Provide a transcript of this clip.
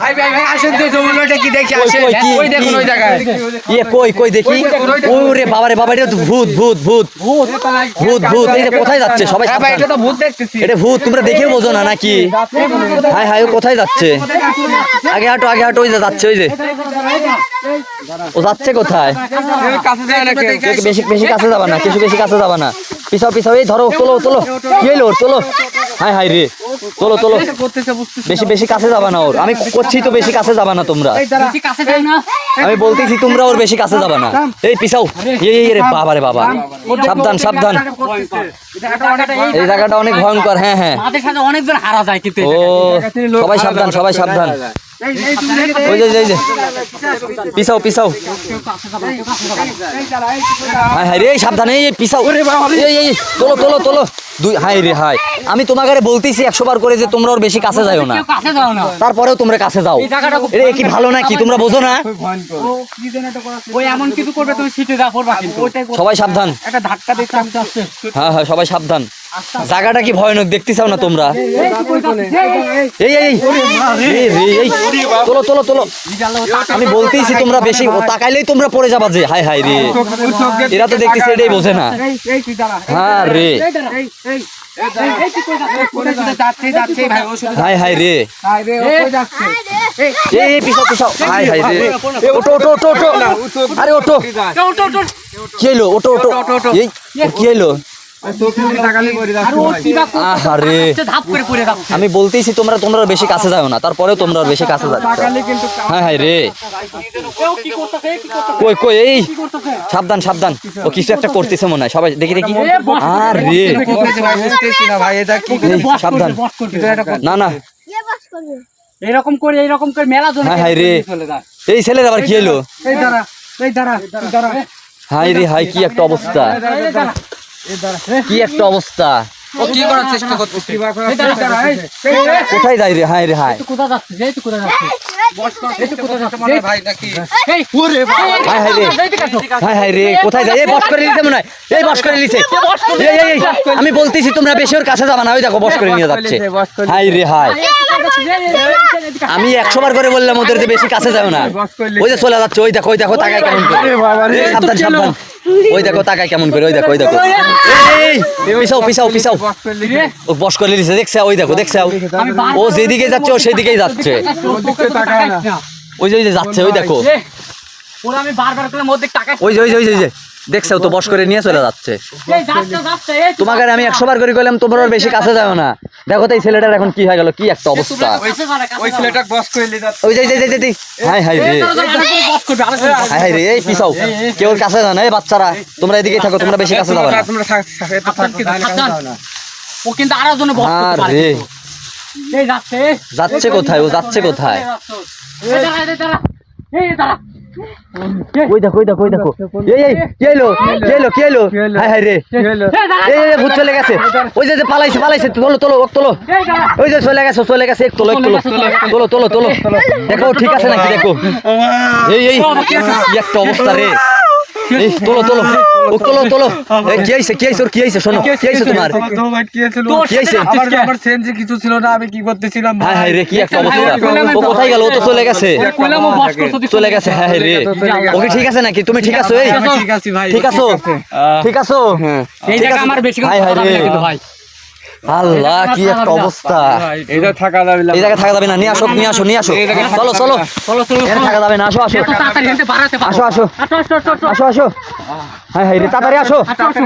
ভাই ভাই ভাই আসেন তো জমিটা কি দেখি আসেন। ওই দেখুন ওই জায়গায়। ইয়ে কই কই দেখি? ওই দেখুন, ওই দেখুন। ওরে বাবারে বাবা এটা তো ভূত ভূত ভূত। ভূত ভূত এই যে কোথায় যাচ্ছে? সবাই হ্যাঁ ভাই এটা তো ভূত দেখতেছি। এটা ভূত তোমরা দেখে বোঝো না নাকি? হাই হাই ও কোথায় যাচ্ছে? আগে হাঁটো আগে হাঁটো ওই যে যাচ্ছে ওই যে। ও যাচ্ছে কোথায়? বেশি বেশি কাছে যাবা না কিছু বেশি কাছে যাবা না। পিছাও পিছাও এই ধরো তোলো তোলো। কি হইল তোলো? হাই হাই রে। চলো চলো। বেশি বেশি কাছে যাবা না ওর। আমি করছি তো বেশি কাছে যাবা না তোমরা। কাছে যাই না। আমি বলতেছি তোমরা ওর বেশি কাছে যাবা না। এই পিছাও এই এই রে বাবা রে বাবা। সাবধান সাবধান। এই জায়গাটা অনেক ভয়ঙ্কর। হ্যাঁ হ্যাঁ। অনেকজন হারা যায় কিন্তু ও সবাই সাবধান সবাই সাবধান। পিছাও পিছাও। হাই হাই রে এই সাবধান এই তোলো তোলো তোলো। দুই হাই রে হাই। আমি তোমাকে বলতেছি একশো বার করে যে তোমরা ওর বেশি কাছে যাও না। কেউ কাছে যাও না। তারপরেও তোমরা কাছে যাও। এ কি ভালো নাকি? তোমরা বোঝো না? ওই এমন কিছু করবে তুমি সিটে যা পড়বা কিন্তু। সবাই সাবধান। হ্যাঁ হ্যাঁ সবাই সাবধান। জায়গাটা কি ভয়ানক দেখতে চাও না তোমরা? এই এই এই। তোলো তোলো তোলো। আমি বলতেইছি তোমরা বেশি তাকাইলেই তোমরা পড়ে যাবা যে হাই হাই রে। এরা তো দেখতেছে এটাই বোঝে না। হ্যাঁ রে। হাই হাই রে। এই এই পিছাও পিছাও। হাই হাই রে। ওটো ওটো ওটো ওটো আরে ওটো কি হইল? ওটো ওটো এই কি হইল? আমি বলতেইছি তোমরা তোমরা বেশি কাছে যাও না। তারপরেও তোমরা বেশি কাছে যাচ্ছ হ্যাঁ হাই রে। কেউ কি করতেছে কি করতেছে? কই কই এই। সাবধান সাবধান। ও কিছু একটা করতেছে মনে হয়। সবাই দেখি দেখি। আর রে বুঝতেছি না ভাই এটা কি এই, সাবধান। না না। এরকম করে এরকম করে মেলা জন হ্যাঁ হাই রে। এই ছেলের আবার কি হলো? এই দাঁড়া এই দাঁড়া এই দাঁড়া। হাই রে হাই কি একটা অবস্থা। কি একটা অবস্থা ও কি করার চেষ্টা করতেছে কোথায় যাই রে হাই রে হাই কোথায় যাচ্ছে এই তো কোথায় যাচ্ছে ভাই নাকি এই হাই হাই রে হাই হাই রে কোথায় যাই এই বস করে নিতে মনে হয় এই বস করে নিছে এই এই এই আমি বলতেছি তোমরা বেশি ওর কাছে যাবা না ওই দেখো বস করে নিয়ে যাচ্ছে হাই রে হাই আমি একশো বার করে বললাম ওদের যে বেশি কাছে যাও না ওই যে চলে যাচ্ছে ওই দেখো ওই দেখো তাকায় কেমন সাবধান সাবধান ওই দেখো তাকায় কেমন করে ওই দেখো ওই দেখো। পিসাও পিসাও পিছাও ও বস করে দিছে দেখছে ওই দেখো দেখছে ও যেদিকে যাচ্ছে ও সেদিকেই যাচ্ছে। ওই যে ওই যে যাচ্ছে ওই দেখো। ওরা আমি বারবার করে মধ্যে টাকা ওই যে ওই যে, ওই যে। দেখছে তো বস করে নিয়ে চলে যাচ্ছে। এই যাচ্ছে যাচ্ছে এই তো তোমাকে আর আমি একশো বার করে কইলাম তোমরা ওর বেশি কাছে যাও না। দেখো তো এই ছেলেটার এখন কি হয়ে গেল কি একটা অবস্থা। ওই ছেলেটা বস করে ওই যে যে, যে, হাই হাই রে। বস করবে আলোচনা হাই হাই রে এই পিছাও। কেউ কাছে যাও না এই বাচ্চারা। তোমরা এদিকেই থাকো তোমরা বেশি কাছে যাবে না। তোমরা থাক থাক, এত থাক সাবধান। ও কিন্তু আরও জন্য বস আর। করতে পারে রে যাচ্ছে যাচ্ছে কোথায়? ও যাচ্ছে কোথায়? এই দাঁড়া। এই দাঁড়া। ওই দেখো ওই দেখো ওই দেখো? এই এই কি এলো? কি এলো? কি এলো হাই হাই রে। এই এই ভূত চলে গেছে। ওই যে যে পালাইছে পালাইছে তোলো তোলো ওক তোলো। ওই যে চলে গেছে চলে গেছে এক তোলো এক তোলো। তোলো তোলো তোলো। দেখো ঠিক আছে নাকি দেখো? এই এই একটা অবস্থা রে। তোলো তোলো। ও তোলো তোলো। কি আইছে কি আইছে ওর কি আইছে শোনো কি আইছে তোমার? কি আইছে আমার আমার সেন্সে কিছু ছিল না আমি কি করতেছিলাম? ভাই হাই রে কি একটা অবস্থা। ও কোথায় গেল? ও তো চলে গেছে। কইলাম ও বস করতে চলে গেছে হ্যাঁ রে। ওকে ঠিক আছে নাকি? তুমি ঠিক আছো এই? ঠিক আছি ভাই। ঠিক আছো? ঠিক আছো। এই জায়গা। আমার বেশি কথা রে। কিন্তু ভাই। আল্লাহ কি একটা অবস্থা। এটা থাকা যাবে না। এই জায়গায় থাকা যাবে না নিয়ে আসো নিয়ে আসো নিয়ে আসো। চলো চলো। চলো চলো থাকা যাবে না আসো। আসো আসো আসো আসো। আসো আসো। হাই হাই রে তাড়াতাড়ি আসো। আসো আসো।